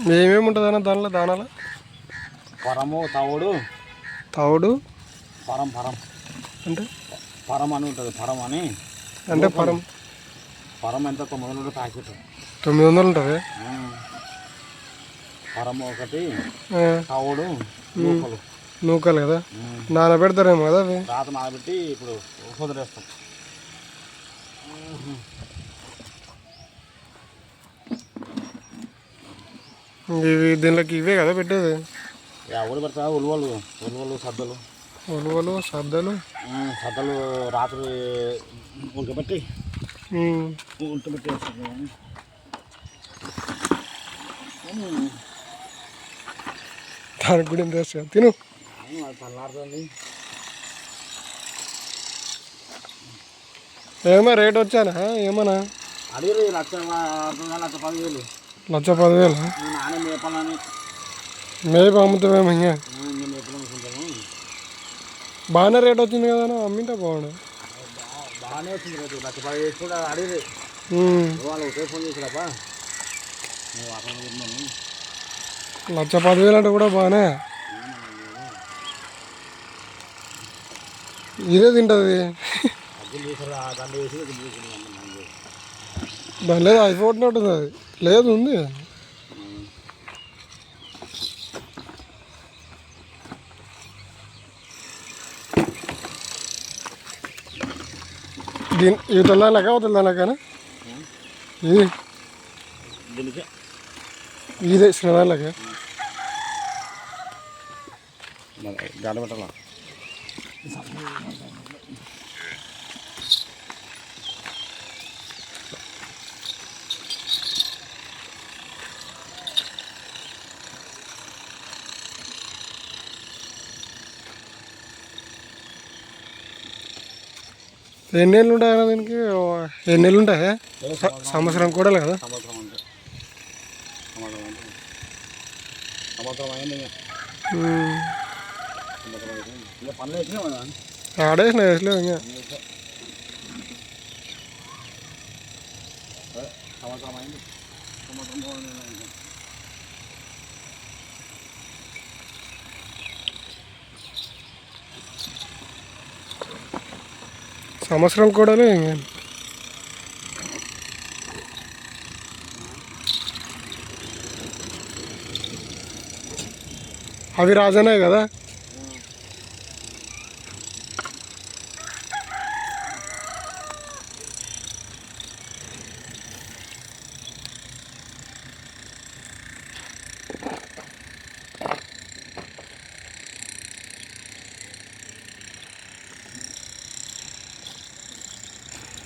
ఏమేమి ఉంటుంది అన్న దానిలో దానాలు? పరము తవుడు. తవుడు. పరం పరం. అంటే? పరం అని ఉంటుంది పరం అని. అంటే పరం. పరం ఎంత? తొమ్మిది వందల ప్యాకెట్. తొమ్మిది వందలు ఉంటుంది? పరం ఒకటి తవుడు నూకలు. నూకలు కదా? నానబెడతారేమో కదా రాత నానబెట్టి ఇప్పుడు కుదిరేస్తాం. ఇవి దీనిలోకి ఇవే కదా పెట్టేది? ఎవరు పెడతా ఉలువలు ఉలువలు సద్దలు. ఉలువలు సద్దలు? సద్దలు రాత్రి ఉడకబెట్టి ఉడకబెట్టి వేస్తాం దానికి కూడా ఇంత వేస్తా తిను. చల్లారుతుంది ఏమో రేట్ వచ్చానా? ఏమన్నా? అడిగి లక్ష పదివేలు. లక్ష పదివేలు నానే మేపాలని మేపు అమ్ముతామేమో ఇంకా మేము మేపలు అనుకుంటాము బాగానే రేట్ వచ్చింది కదా అన్న, అమ్మింటే బాగుండు బా- బాగానే వచ్చింది రేటు లక్ష పదివేలు కూడా అడిగి ఉమ్, వాళ్ళు ఒకే ఫోన్ చేసిరాపా నువ్వు అక్కడ ఉన్నాను లక్ష పదివేలు అంటే కూడా బాగానే ఇదే తింటుంది అద్దెలు చేసారా దాంట్లో వేసి ఇది చేసింది దాని లేదు అయిపోవట్టు ఉంటుంది అది లేదు ఉంది. దీని ఇవి తెల్లాక అవుతుంది దానికనా ఇది? దీనికి? ఇదే సినిమాలకి గాలి పెట్టాలా ఎన్ని నెలలు ఉంటాయి కదా దీనికి ఓ, ఎన్ని నెలలు ఉంటాయి స- సంవత్సరం కూడా కదా సంవత్సరం అంటే సంవత్సరం అంటే సంవత్సరం అయింది ఇంకా ఉమ్. సంవత్సరం అయిపోయింది ఇంకా పనులు వేసినావు కదా ఆడేసిన వేసలేవు ఇంకా అదే, సంవత్సరం అయింది సంవత్సరం సంవత్సరం కూడా అవి రాజనే కదా పొద్దున సాయంత్రం పెడతారు కదా నా సాయంత్రం లేనా రాత్రి అయ్యేది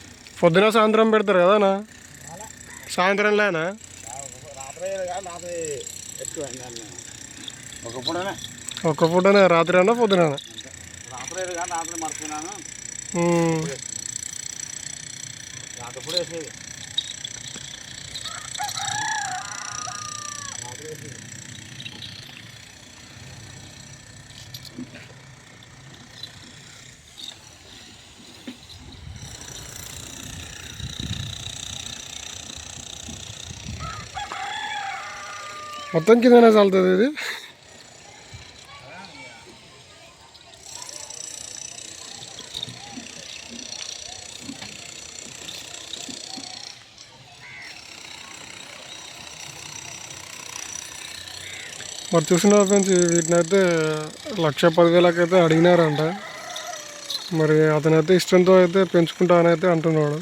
కాదు రాత్రి ఎక్కువ ఇంకా ఒక పూటనే ఒక్క పూటనే రాత్రి అన్నా పొద్దున రాత్రి అయ్యేది కాదు రాత్రి మర్చిపోయినాను రాత్రి కూడా వేసేది రాత్రి వేసేది మొత్తం కిందనే చల్లుతుంది ఇది. మరి చూసిన ఫ్రెండ్స్ వీటిని అయితే లక్ష పదివేలకైతే అడిగినారంట. మరి అతనైతే ఇష్టంతో అయితే పెంచుకుంటానైతే అంటున్నాడు.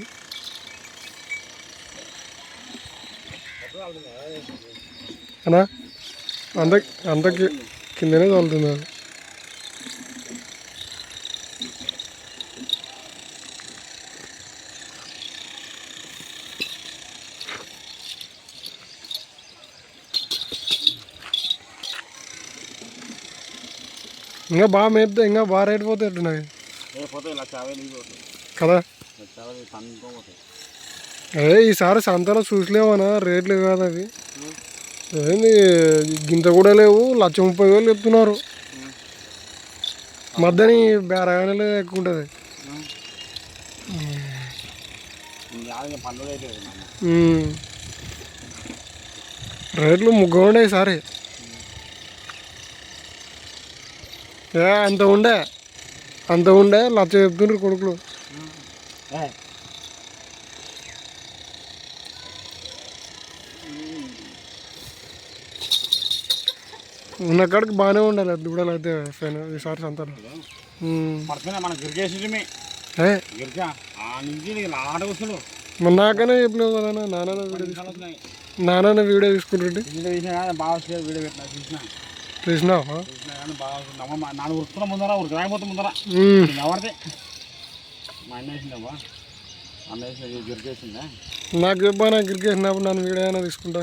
అనా అంత అంత కిందనే అది ఇంకా బాగా మేపితే ఇంకా బాగా రేట్ పోతాయి పోతాయి కదా? అదే ఈసారి సంతలో చూసలేమన్నా రేట్లు కాదు అవి? ఏంది గింత కూడా లేవు లక్ష ముప్పై వేలు చెప్తున్నారు. మధ్యని బేరగానే ఎక్కువ ఉంటుంది రేట్లు ముగ్గురు ఉండే సారీ ఏ అంత ఉండే అంత ఉండే లచ్చ చెప్తుండ్రు కొడుకులు. ఉన్న కాడికి బాగానే ఉండాలి దూడలు అయితే ఫైన ఈసారి సంతలో. ఉమ్. పడుతున్నా మన మన నాకనే చెప్పలేవు కదా నాన్న వీడియో నాన్న వీడియో తీసుకుంటుంటే చూసినావా ముందర ముందర. ఎవరిది మా అన్న వేసిందమ్మా అన్న వేసిన గిరికేసిందా నాకు చెప్పా నాకు క్రికెట్ నన్ను వీడియో అయినా తీసుకుంటా.